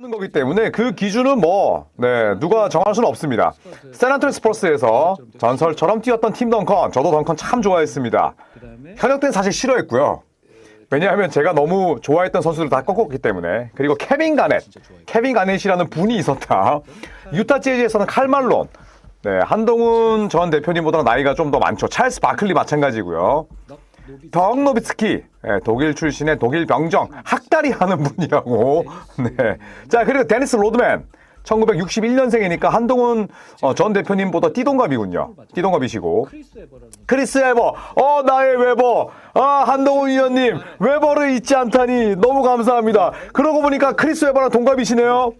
는 거기 때문에 그 기준은 뭐 네, 누가 정할 수는 없습니다. 세나토니 스포츠에서 전설처럼 뛰었던 팀 덩컨, 저도 덩컨 참 좋아했습니다. 현역 때는 사실 싫어했고요. 왜냐하면 제가 너무 좋아했던 선수들 다 꺾었기 때문에 그리고 케빈 가넷, 케빈 가넷이라는 분이 있었다. 유타 재즈에서는 칼말론, 네, 한동훈 전 대표님보다 나이가 좀 더 많죠. 찰스 바클리 마찬가지고요. 덩 노비츠키. 예, 독일 출신의 독일 병정. 학다리 하는 분이라고. 네. 자 그리고 데니스 로드맨 1961년생이니까 한동훈 어, 전 대표님보다 띠동갑이군요. 띠동갑이시고. 크리스 에버 어 나의 웨버 아 한동훈 위원님 웨버를 잊지 않다니 너무 감사합니다. 그러고 보니까 크리스 웨버랑 동갑이시네요.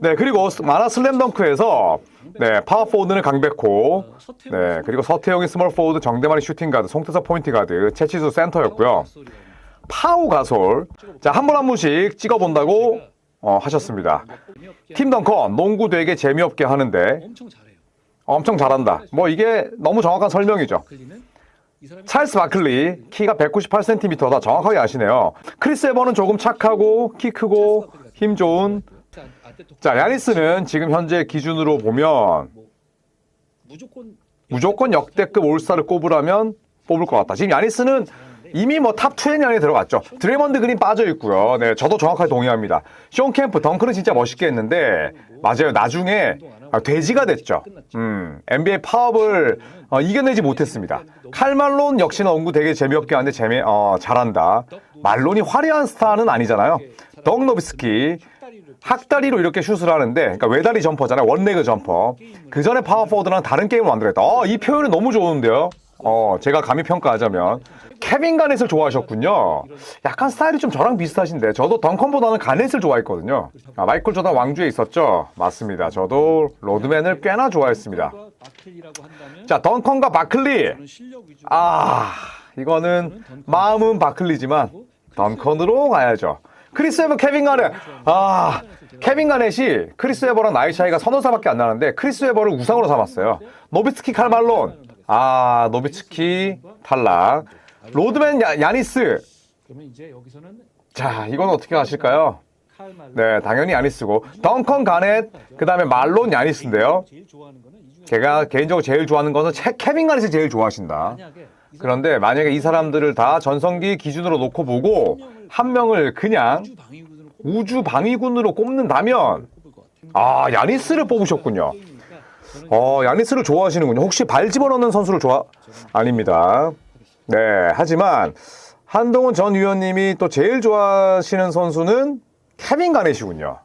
네 그리고 만화 슬램덩크에서 네 파워포워드는 강백호. 네 그리고 서태영이 스몰포워드 정대만이 슈팅가드 송태섭 포인트가드 채치수 센터였고요. 파우 가솔. 자. 한 분 한 분씩 찍어본다고 어, 하셨습니다. 팀 덩컨 농구 되게 재미없게 하는데 엄청 잘해요. 엄청 잘한다. 뭐 이게 너무 정확한 설명이죠. 찰스 바클리 키가 198cm다. 정확하게 아시네요. 크리스 에버는 조금 착하고 키 크고 힘 좋은. 자 야니스는 지금 현재 기준으로 보면 무조건 무조건 역대급 올스타를 꼽으라면 뽑을 것 같다. 지금 야니스는 이미 뭐 탑20 안에 들어갔죠. 드레먼드 그린 빠져 있고요. 네, 저도 정확하게 동의합니다. 쇼 캠프 덩크는 진짜 멋있게 했는데 맞아요. 나중에 아, 돼지가 됐죠. 음, NBA 파업을 어, 이겨내지 못했습니다. 칼말론 역시나 농구 되게 재미없게 하는데 재미 어, 잘한다. 말론이 화려한 스타는 아니잖아요. 덩노비스키 학다리로 이렇게 슛을 하는데, 그러니까 외다리 점퍼잖아요. 원레그 점퍼. 그 전에 파워포워드랑 다른 게임을 만들었다. 어, 이 표현은 너무 좋은데요. 어, 제가 감히 평가하자면. 케빈 가넷을 좋아하셨군요. 약간 스타일이 좀 저랑 비슷하신데, 저도 덩컨보다는 가넷을 좋아했거든요. 아, 마이클 조던 왕주에 있었죠? 맞습니다. 저도 로드맨을 꽤나 좋아했습니다. 자, 덩컨과 바클리. 아, 이거는 마음은 바클리지만 덩컨으로 가야죠. 크리스 에버, 케빈 가넷. 아, 케빈 가넷이 크리스 에버랑 나이 차이가 서너 살밖에 안 나는데 크리스 에버를 우상으로 삼았어요. 노비츠키 칼말론. 아, 노비츠키 탈락. 로드맨 야, 야니스. 그러면 이제 여기서는 자, 이건 어떻게 하실까요? 칼말 네, 당연히 야니스고. 덩컨 가넷, 그 다음에 말론 야니스인데요. 거는 제가 개인적으로 제일 좋아하는 것은 채- 케빈 가넷이 제일 좋아하신다. 그런데 만약에 이 사람들을 다 전성기 기준으로 놓고 보고 한 명을 그냥 우주 방위군으로 꼽- 꼽는다면. 아 야니스를 뽑으셨군요. 어 야니스를 좋아하시는군요. 혹시 발 집어넣는 선수를 좋아 아닙니다. 네 하지만 한동훈 전 위원님이 또 제일 좋아하시는 선수는 케빈 가넷이군요.